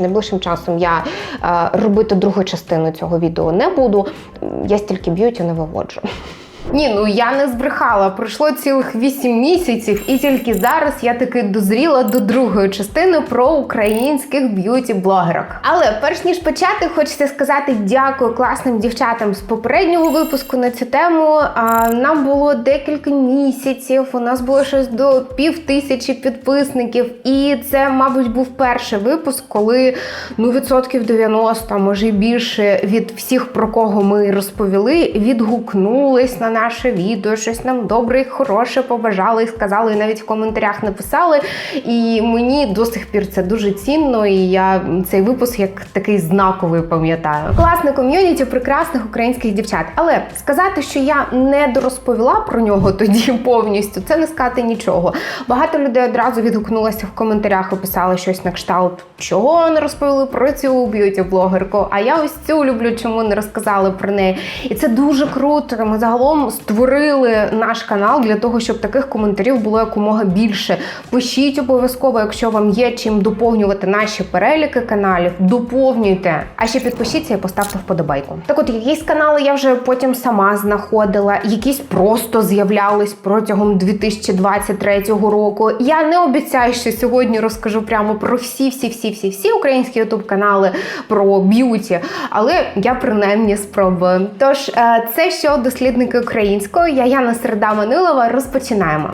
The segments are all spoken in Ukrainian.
Найближчим часом я е, робити другу частину цього відео не буду. Я стільки б'юті не виводжу. Ні, ну я не збрехала. Пройшло цілих 8 місяців, і тільки зараз я таки дозріла до другої частини про українських б'юті-блогерок. Але перш ніж почати, хочеться сказати дякую класним дівчатам з попереднього випуску на цю тему. А, нам було декілька місяців. У нас було щось до пів тисячі підписників, і це, мабуть, був перший випуск, коли ну відсотків 90, може більше від всіх про кого ми розповіли, відгукнулись на наше відео, щось нам добре і хороше побажали і сказали, і навіть в коментарях написали. І мені до сих пір це дуже цінно, і я цей випуск як такий знаковий пам'ятаю. Класне ком'юніті прекрасних українських дівчат. Але сказати, що я не дорозповіла про нього тоді повністю, це не сказати нічого. Багато людей одразу відгукнулося в коментарях і писали щось на кшталт, чого не розповіли про цю б'юті-блогерку. А я ось цю люблю, чому не розказали про неї. І це дуже круто. Ми загалом створили наш канал для того, щоб таких коментарів було якомога більше. Пишіть обов'язково, якщо вам є чим доповнювати наші переліки каналів, доповнюйте. А ще підпишіться і поставте вподобайку. Так от, якісь канали я вже потім сама знаходила, якісь просто з'являлись протягом 2023 року. Я не обіцяю, що сьогодні розкажу прямо про всі, всі, всі, всі, всі українські ютуб канали про б'юті, але я принаймні спробую. Тож е, це що дослідники української. Я Яна Середа Манилова. Розпочинаємо.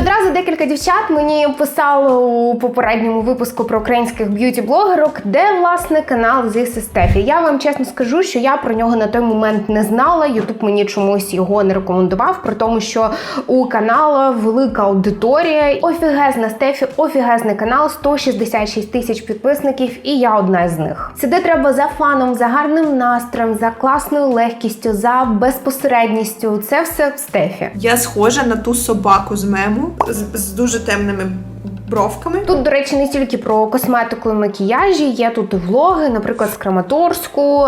Одразу декілька дівчат мені писало у попередньому випуску про українських б'юті-блогерок, де власне канал This is. Я вам чесно скажу, що я про нього на той момент не знала. Ютуб мені чомусь його не рекомендував, при тому, що у каналу велика аудиторія. Офігезна Стефі, офігезний канал, 166 тисяч підписників, і я одна з них. Сюди треба за фаном, за гарним настроєм, за класною легкістю, за безпосередністю. Це все Стефі. Я схожа на ту собаку з мему з, дуже темними бровками. Тут, до речі, не тільки про косметику і макіяжі, є тут влоги, наприклад, з Краматорську,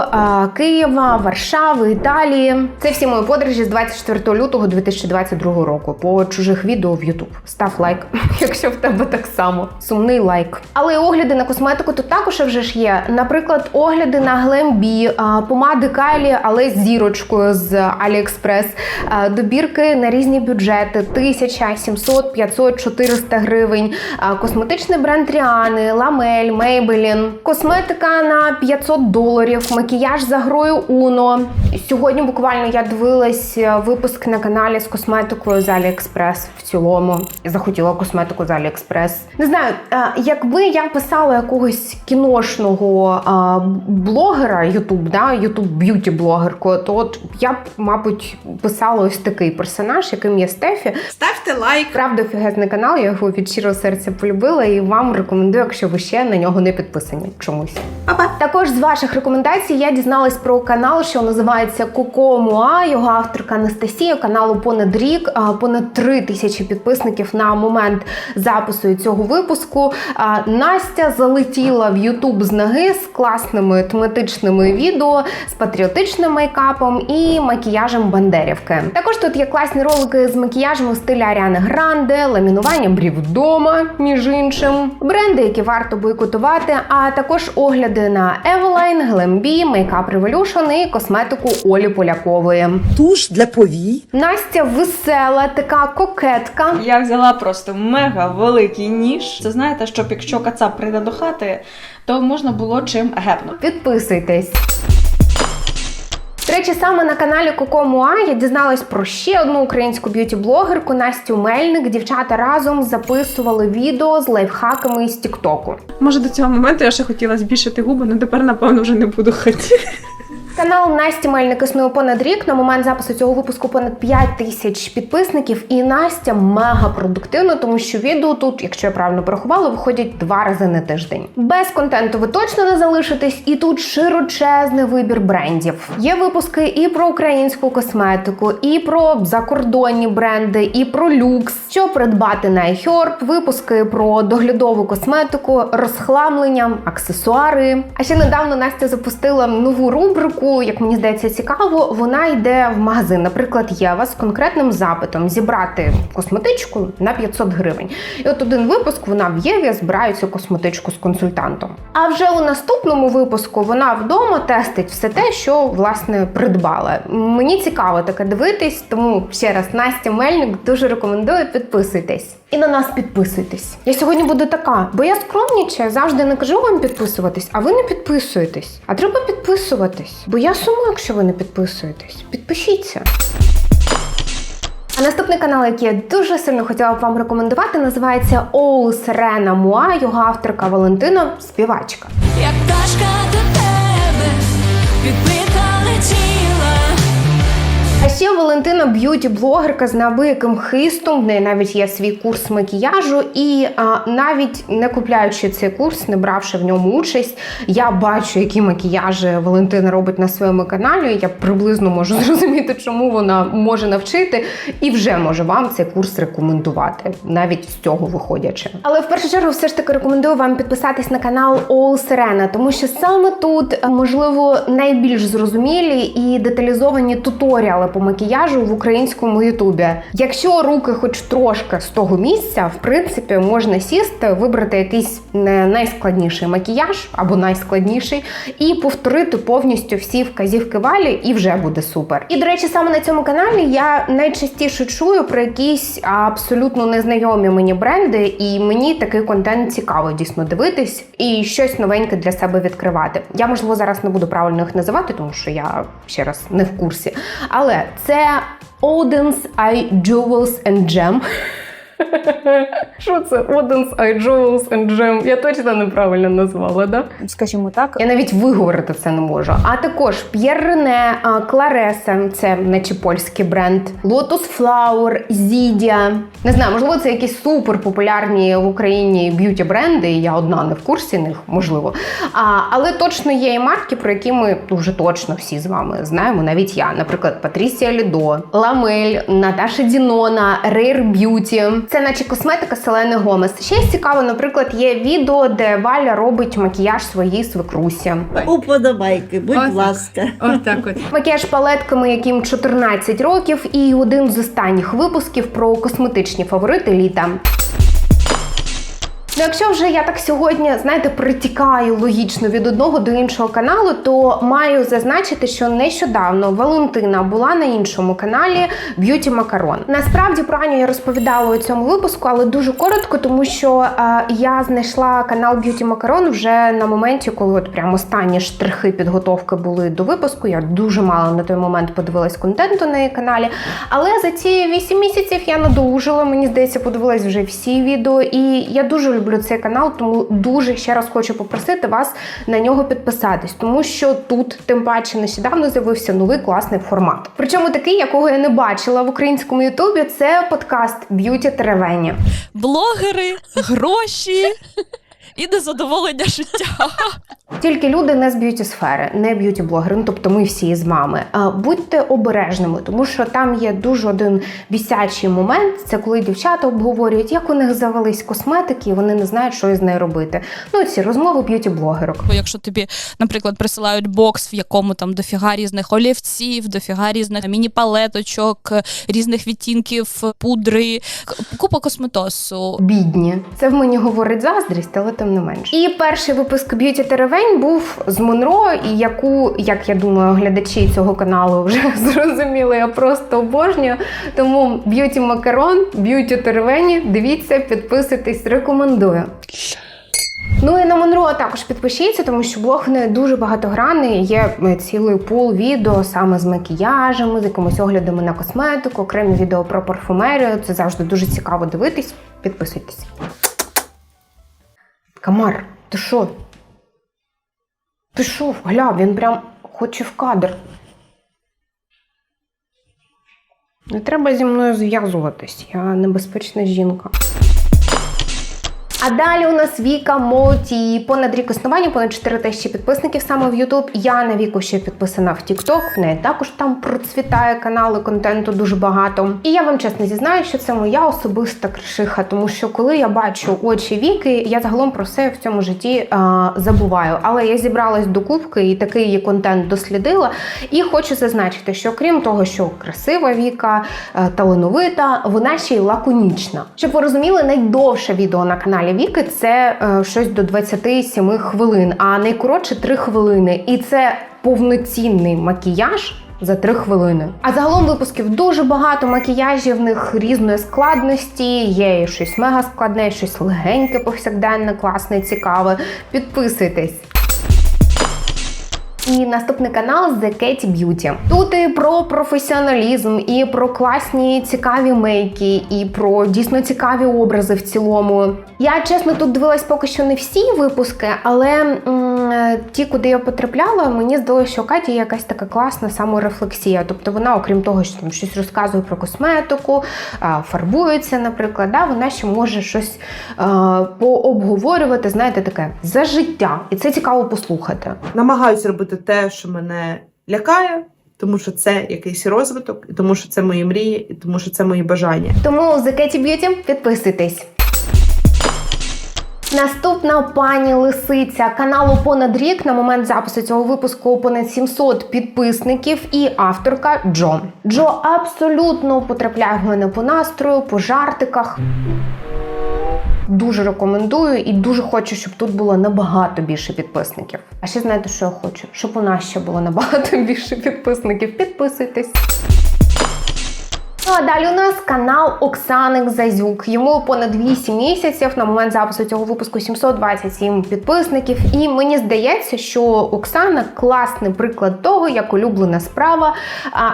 Києва, Варшави, Італії. Це всі мої подорожі з 24 лютого 2022 року по чужих відео в YouTube. Став лайк, якщо в тебе так само. Сумний лайк. Але огляди на косметику тут також вже ж є. Наприклад, огляди на а, помади Кайлі, але з зірочкою з AliExpress, добірки на різні бюджети: 1000, 700, 500, 400 гривень. Косметичний бренд Ріани, Ламель, Maybelline, косметика на 500 доларів, макіяж за грою Uno. Сьогодні буквально я дивилась е, випуск на каналі з косметикою з AliExpress в цілому. Захотіла косметику з AliExpress. Не знаю, е, якби я писала якогось кіношного блогера YouTube, да, YouTube б'юті блогерку, то от я б, мабуть, писала ось такий персонаж, яким є Стефі. Ставте лайк. Правда, офігезний канал, я його від щирого серця полюбила і вам рекомендую, якщо ви ще на нього не підписані чомусь. Па-па. Також з ваших рекомендацій я дізналась про канал, що називається Коко Муа. Його авторка Анастасія. Каналу понад рік, понад три тисячі підписників на момент запису цього випуску. Настя залетіла в Ютуб з ноги з класними тематичними відео, з патріотичним мейкапом і макіяжем Бандерівки. Також тут є класні ролики з макіяжем у стилі Аріани Гранде, ламінуванням брів вдома, між іншим, бренди, які варто бойкотувати, а також огляди на Eveline, Glambi, Makeup Revolution і косметику Олі Полякової. Туш для повій. Настя весела, така кокетка. Я взяла просто мега великий ніж. Це знаєте, щоб якщо кацап прийде до хати, то можна було чим гепнути. Підписуйтесь. Речі, саме на каналі Кокомуа я дізналась про ще одну українську б'юті-блогерку Настю Мельник. Дівчата разом записували відео з лайфхаками із Тіктоку. Може, до цього моменту я ще хотіла збільшити губи, але тепер, напевно, вже не буду хотіти. Канал Насті Мельник існує понад рік. На момент запису цього випуску понад 5 тисяч підписників. І Настя мега продуктивна, тому що відео тут, якщо я правильно порахувала, виходять два рази на тиждень. Без контенту ви точно не залишитесь, і тут широчезний вибір брендів. Є випуски і про українську косметику, і про закордонні бренди, і про люкс, що придбати на iHerb, випуски про доглядову косметику, розхламлення, аксесуари. А ще недавно Настя запустила нову рубрику випадку, як мені здається, цікаво, вона йде в магазин, наприклад, Єва з конкретним запитом зібрати косметичку на 500 гривень. І от один випуск вона в Єві збирає цю косметичку з консультантом. А вже у наступному випуску вона вдома тестить все те, що власне придбала. Мені цікаво таке дивитись, тому ще раз Настя Мельник дуже рекомендую підписуйтесь. І на нас підписуйтесь. Я сьогодні буду така, бо я скромнічаю, завжди не кажу вам підписуватись, а ви не підписуєтесь. А треба підписуватись, бо я сумую, якщо ви не підписуєтесь. Підпишіться. А наступний канал, який я дуже сильно хотіла б вам рекомендувати, називається Оу Серена Муа. Його авторка Валентина, співачка. Як пташка до тебе підбита летіла. А ще Валентина б'юті-блогерка з неабияким хистом. В неї навіть є свій курс макіяжу, і а, навіть не купляючи цей курс, не бравши в ньому участь, я бачу, які макіяжі Валентина робить на своєму каналі. Я приблизно можу зрозуміти, чому вона може навчити, і вже може вам цей курс рекомендувати, навіть з цього виходячи. Але в першу чергу, все ж таки рекомендую вам підписатись на канал All Serena, тому що саме тут можливо найбільш зрозумілі і деталізовані туторіали по макіяжу в українському Ютубі. Якщо руки хоч трошки з того місця, в принципі, можна сісти, вибрати якийсь найскладніший макіяж або найскладніший, і повторити повністю всі вказівки валі, і вже буде супер. І до речі, саме на цьому каналі я найчастіше чую про якісь абсолютно незнайомі мені бренди, і мені такий контент цікаво дійсно дивитись і щось новеньке для себе відкривати. Я можливо зараз не буду правильно їх називати, тому що я ще раз не в курсі. Але це Odin's Eye Jewels and Gem. Що це? Eye Jewels and Я точно неправильно назвала, да? скажімо так, Я навіть виговорити це не можу. А також П'єр Рене, Клареса, це наче польський бренд, Lotus Flower, Zidia. Не знаю, можливо, це якісь супер популярні в Україні б'юті бренди. і Я одна не в курсі них, можливо. А, але точно є і марки, про які ми дуже точно всі з вами знаємо. Навіть я, наприклад, Патрісія Лідо, Ламель, Наташа Дінона, Rare Beauty. Це наче косметика Селени Гомес. Ще цікаво, наприклад, є відео, де Валя робить макіяж своїй свекрусі. Уподобайки, будь Ось. ласка. Отак от. Макіяж палетками, яким 14 років, і один з останніх випусків про косметичні фаворити літа. Ну, якщо вже я так сьогодні, знаєте, притікаю логічно від одного до іншого каналу, то маю зазначити, що нещодавно Валентина була на іншому каналі Б'юті Макарон. Насправді про Аню я розповідала у цьому випуску, але дуже коротко, тому що е, я знайшла канал Б'юті Макарон вже на моменті, коли от прям останні штрихи підготовки були до випуску. Я дуже мало на той момент подивилась контенту на її каналі. Але за ці 8 місяців я надолужила. Мені здається, подивилась вже всі відео, і я дуже люблю цей канал, тому дуже ще раз хочу попросити вас на нього підписатись, тому що тут, тим паче, нещодавно з'явився новий класний формат. Причому такий, якого я не бачила в українському Ютубі, це подкаст Б'юті Теревені. Блогери, гроші і незадоволення життя. Тільки люди не з б'юті сфери, не б'юті блогери. Ну тобто ми всі з вами. Будьте обережними, тому що там є дуже один бісячий момент. Це коли дівчата обговорюють, як у них завелись косметики, і вони не знають, що із нею робити. Ну ці розмови б'юті блогерок. Якщо тобі, наприклад, присилають бокс, в якому там дофіга різних олівців, дофіга різних міні-палеточок, різних відтінків, пудри, купа косметосу. Бідні. Це в мені говорить заздрість, але тим не менш. І перший випуск Б'юті Теревень був з Монро, і яку, як я думаю, глядачі цього каналу вже зрозуміли, я просто обожнюю. Тому Б'юті Макарон, Б'юті Теревені, дивіться, підписуйтесь, рекомендую. Ну і на Монро також підпишіться, тому що блог не дуже багатогранний. Є е, цілий пул відео саме з макіяжами, з якимись оглядами на косметику, окремі відео про парфумерію. Це завжди дуже цікаво дивитись. Підписуйтесь. Камар, ти що? Ти що? гля, він прям хоче в кадр. Не треба зі мною зв'язуватись, я небезпечна жінка. А далі у нас Віка Моті. Понад рік існування, понад 4 тисячі підписників саме в YouTube. Я на віку ще підписана в TikTok, в неї також там процвітає канали контенту дуже багато. І я вам чесно зізнаю, що це моя особиста кришиха, тому що коли я бачу очі Віки, я загалом про все в цьому житті а, забуваю. Але я зібралась до кубки і такий її контент дослідила. І хочу зазначити, що крім того, що красива Віка, е, талановита, вона ще й лаконічна. Щоб ви розуміли, найдовше відео на каналі Віки це е, щось до 27 хвилин, а найкоротше 3 хвилини. І це повноцінний макіяж. За три хвилини. А загалом випусків дуже багато макіяжів в них різної складності. Є і щось мега складне, щось легеньке, повсякденне, класне, цікаве. Підписуйтесь. І наступний канал The Katy Beauty. Тут і про професіоналізм, і про класні цікаві мейки, і про дійсно цікаві образи в цілому. Я чесно тут дивилась поки що не всі випуски, але м, ті, куди я потрапляла, мені здалося, що у Каті є якась така класна саморефлексія. Тобто вона, окрім того, що там щось розказує про косметику, фарбується, наприклад, да, вона ще може щось пообговорювати, знаєте, таке за життя. І це цікаво послухати. Намагаюся робити те, що мене лякає, тому що це якийсь розвиток, і тому що це мої мрії, і тому що це мої бажання. Тому The Katy Beauty підписуйтесь. Наступна пані Лисиця каналу понад рік на момент запису цього випуску понад 700 підписників і авторка Джо. Джо абсолютно потрапляє в мене по настрою, по жартиках. Дуже рекомендую і дуже хочу, щоб тут було набагато більше підписників. А ще знаєте, що я хочу? Щоб у нас ще було набагато більше підписників. Підписуйтесь. Ну а далі у нас канал Оксани Зазюк. Йому понад 8 місяців на момент запису цього випуску 727 підписників. І мені здається, що Оксана класний приклад того, як улюблена справа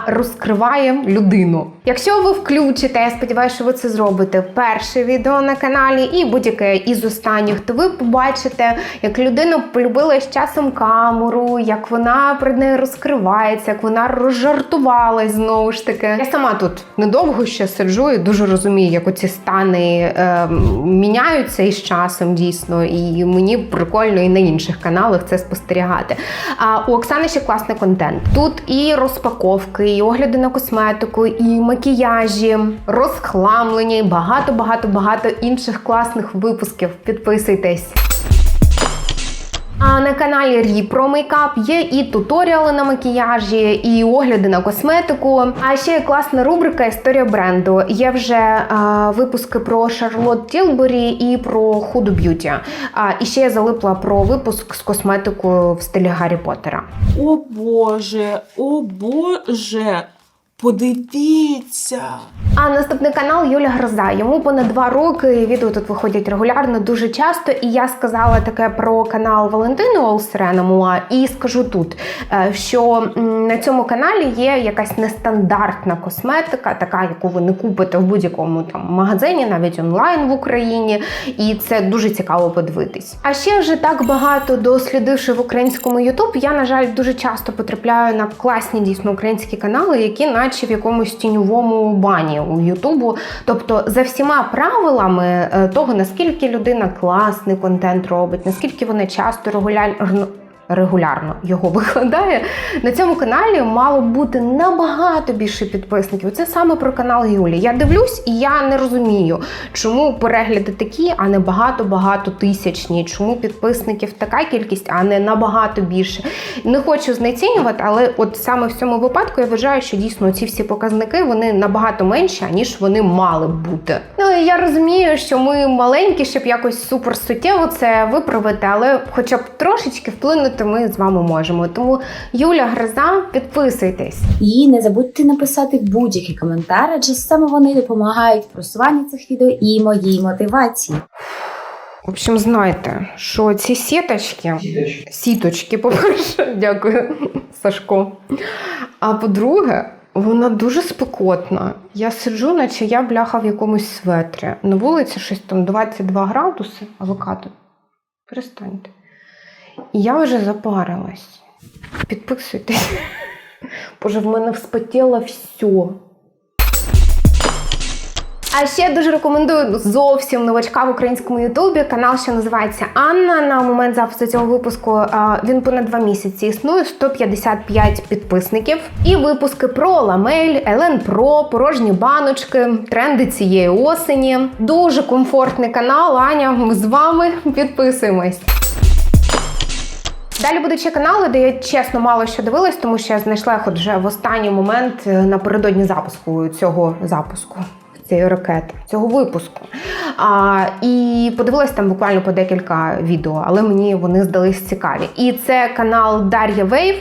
розкриває людину. Якщо ви включите, я сподіваюся, що ви це зробите перше відео на каналі і будь-яке із останніх, то ви побачите, як людина полюбила з часом камеру, як вона перед нею розкривається, як вона розжартувалась знову ж таки. Я сама тут недовго ще сиджу і дуже розумію, як оці стани е, міняються із часом дійсно, і мені прикольно і на інших каналах це спостерігати. А у Оксани ще класний контент. Тут і розпаковки, і огляди на косметику, і макіяжі, розхламлення, і багато, багато, багато інших класних випусків. Підписуйтесь. А на каналі Рі про мейкап є і туторіали на макіяжі, і огляди на косметику. А ще є класна рубрика Історія бренду. Є вже а, випуски про Шарлот Тілбері і про худу б'юті. А і ще я залипла про випуск з косметикою в стилі Гаррі Поттера. О Боже, о Боже, подивіться. Наступний канал Юля Гроза. Йому понад два роки. Відео тут виходять регулярно, дуже часто. І я сказала таке про канал Валентини Олсерена Муа. І скажу тут, е, що на цьому каналі є якась нестандартна косметика, така, яку ви не купите в будь-якому там магазині, навіть онлайн в Україні. І це дуже цікаво подивитись. А ще вже так багато дослідивши в українському Ютуб, я на жаль дуже часто потрапляю на класні дійсно українські канали, які наче в якомусь тіньовому бані у Ютубу. Тобто за всіма правилами е, того, наскільки людина класний контент робить, наскільки вона часто регулярно. Регулярно його викладає на цьому каналі мало бути набагато більше підписників. Це саме про канал Юлі. Я дивлюсь, і я не розумію, чому перегляди такі, а не багато-багато тисячні. Чому підписників така кількість, а не набагато більше. Не хочу знецінювати, але от саме в цьому випадку я вважаю, що дійсно ці всі показники вони набагато менші, ніж вони мали б бути. Ну я розумію, що ми маленькі, щоб якось супер суттєво це виправити, але хоча б трошечки вплинути ми з вами можемо. Тому Юля Гроза, підписуйтесь. І не забудьте написати будь-які коментарі, адже саме вони допомагають в просуванні цих відео і моїй мотивації. В общем, знайте, що ці сіточки, сіточки, по-перше, дякую, Сашко. А по-друге, вона дуже спекотна. Я сиджу, наче я бляха в якомусь светрі. На вулиці щось там 22 градуси, а ви перестаньте. І я вже запарилась. Підписуйтесь. Боже, в мене вспотіло все. А ще дуже рекомендую зовсім новачка в українському Ютубі. Канал, що називається Анна. На момент запису цього випуску він понад два місяці існує 155 підписників. І випуски про ламель, Елен Про, порожні баночки, тренди цієї осені. Дуже комфортний канал. Аня, ми з вами підписуємось. Далі будуть ще канали, де я чесно мало що дивилась, тому що я знайшла їх вже в останній момент е, напередодні запуску цього запуску. Цієї ракети, цього випуску. А, і подивилась там буквально по декілька відео, але мені вони здались цікаві. І це канал Дар'я Вейв,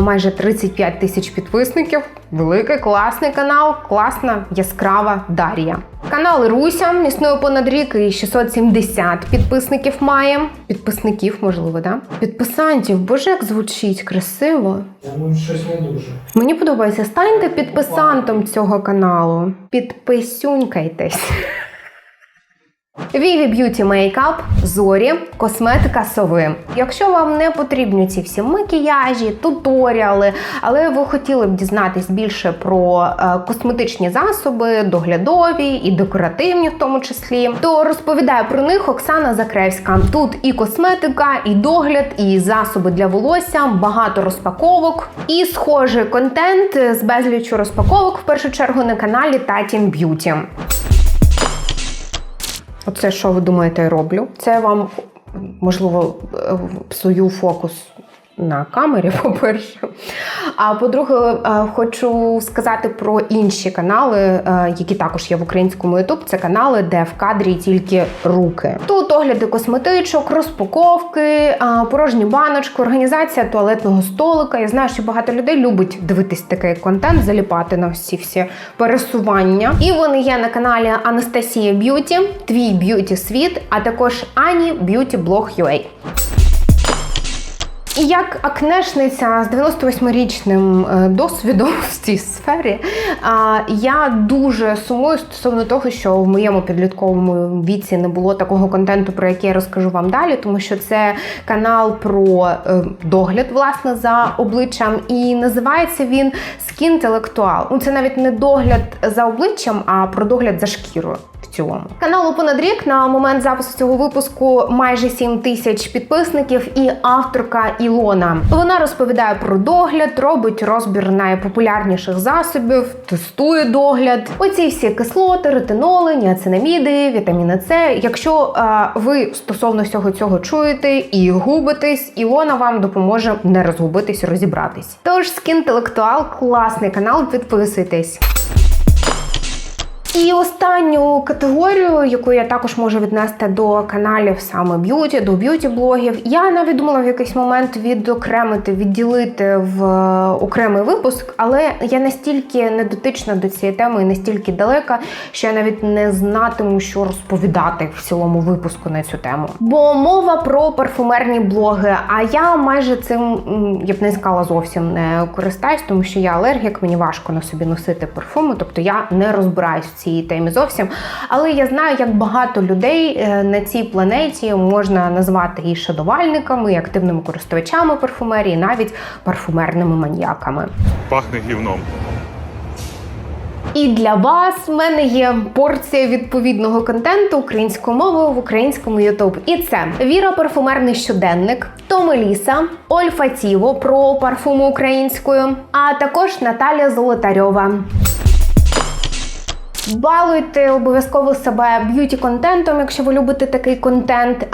майже 35 тисяч підписників. Великий, класний канал, класна, яскрава Дар'я. Канал Руся існує понад рік і 670 підписників має. Підписників, можливо, да? Підписантів, боже, як звучить красиво. Ну, щось не дуже. Мені подобається, станьте підписантом цього каналу. Підписюнькайтесь. Віві Б'юті Мейкап, зорі, косметика сови. Якщо вам не потрібні ці всі макіяжі, туторіали, але ви хотіли б дізнатись більше про е, косметичні засоби, доглядові і декоративні, в тому числі, то розповідає про них Оксана Закревська. Тут і косметика, і догляд, і засоби для волосся, багато розпаковок і схожий контент з безліччю розпаковок в першу чергу на каналі Татін Б'юті. Оце що ви думаєте, я роблю? Це вам можливо е, псую фокус на камері, по-перше. А по-друге, е, хочу сказати про інші канали, е, які також є в українському YouTube. Це канали, де в кадрі тільки руки. Тут огляди косметичок, розпаковки, е, порожні баночки, організація туалетного столика. Я знаю, що багато людей любить дивитись такий контент, заліпати на всі всі пересування. І вони є на каналі Анастасія Б'юті, твій б'юті світ, а також Ані Б'юті Блог UA. І як акнешниця з 98-річним е, досвідом в цій сфері, я дуже сумую стосовно того, що в моєму підлітковому віці не було такого контенту, про який я розкажу вам далі, тому що це канал про е, догляд власне за обличчям, і називається він Скінтелектуал. Ну це навіть не догляд за обличчям, а про догляд за шкірою. В цілому каналу понад рік на момент запису цього випуску майже 7 тисяч підписників і авторка Ілона. Вона розповідає про догляд, робить розбір найпопулярніших засобів, тестує догляд. Оці всі кислоти, ретиноли, ніацинаміди, вітаміни С. Якщо е, ви стосовно всього цього чуєте і губитесь, Ілона вам допоможе не розгубитись, розібратись. Тож скінтелектуал класний канал, підписуйтесь. І останню категорію, яку я також можу віднести до каналів саме б'юті, до б'юті-блогів, я навіть думала в якийсь момент відокремити, відділити в е, окремий випуск, але я настільки не дотична до цієї теми і настільки далека, що я навіть не знатиму, що розповідати в цілому випуску на цю тему. Бо мова про парфумерні блоги. А я майже цим я б не сказала зовсім не користаюсь, тому що я алергік, мені важко на собі носити парфуми, тобто я не розбираюсь в темі зовсім. Але я знаю, як багато людей е, на цій планеті можна назвати і шадувальниками, і активними користувачами парфумерії, і навіть парфумерними маніяками. Пахне гівном. І для вас в мене є порція відповідного контенту українською мовою в українському Ютуб. І це Віра парфумерний щоденник, Томеліса, Ольфатіво про парфуму українською, а також Наталя Золотарьова. Балуйте обов'язково себе б'юті контентом, якщо ви любите такий контент.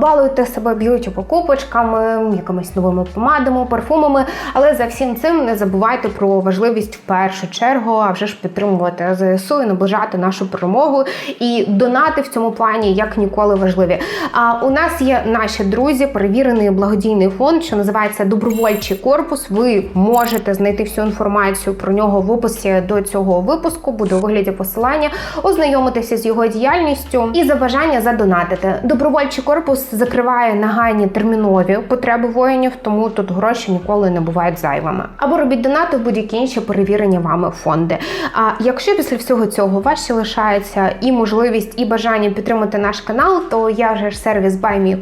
Балуйте себе б'юті покупочками, якимись новими помадами, парфумами. Але за всім цим не забувайте про важливість в першу чергу, а вже ж підтримувати ЗСУ і наближати нашу перемогу. І донати в цьому плані як ніколи важливі. А у нас є наші друзі, перевірений благодійний фонд, що називається Добровольчий корпус. Ви можете знайти всю інформацію про нього в описі до цього випуску. Буде у вигляді посилання, ознайомитися з його діяльністю і за бажання задонатити. Добровольчий корпус закриває нагайні термінові потреби воїнів, тому тут гроші ніколи не бувають зайвими. Або робіть донати в будь-які інші перевірені вами фонди. А якщо після всього цього ще лишається і можливість, і бажання підтримати наш канал, то я вже ж сервіс Buy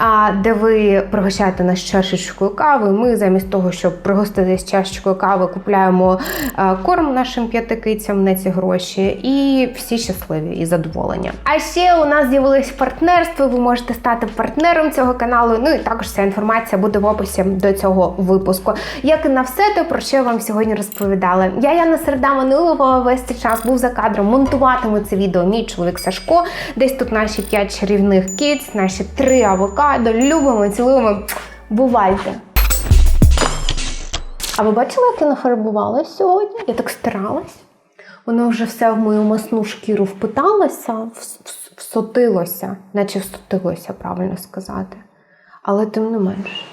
а, де ви пригощаєте нас чашечкою кави. Ми замість того, щоб пригоститись чашечкою кави, купляємо корм нашим п'ятикицям на ці гроші. Гроші, і всі щасливі і задоволені. А ще у нас з'явилось партнерство. Ви можете стати партнером цього каналу. Ну і також ця інформація буде в описі до цього випуску. Як і на все те, про що я вам сьогодні розповідала. Я Яна Середа Манилова весь цей час був за кадром. Монтуватиме це відео мій чоловік Сашко. Десь тут наші п'ять чарівних кіць, наші три авокадо. Любимо, цілуємо. Бувайте! А ви бачили, як я нафарбувалась сьогодні? Я так старалась. Воно вже все в мою масну шкіру впиталося, вс- вс- всотилося, наче всотилося, правильно сказати. Але тим не менше.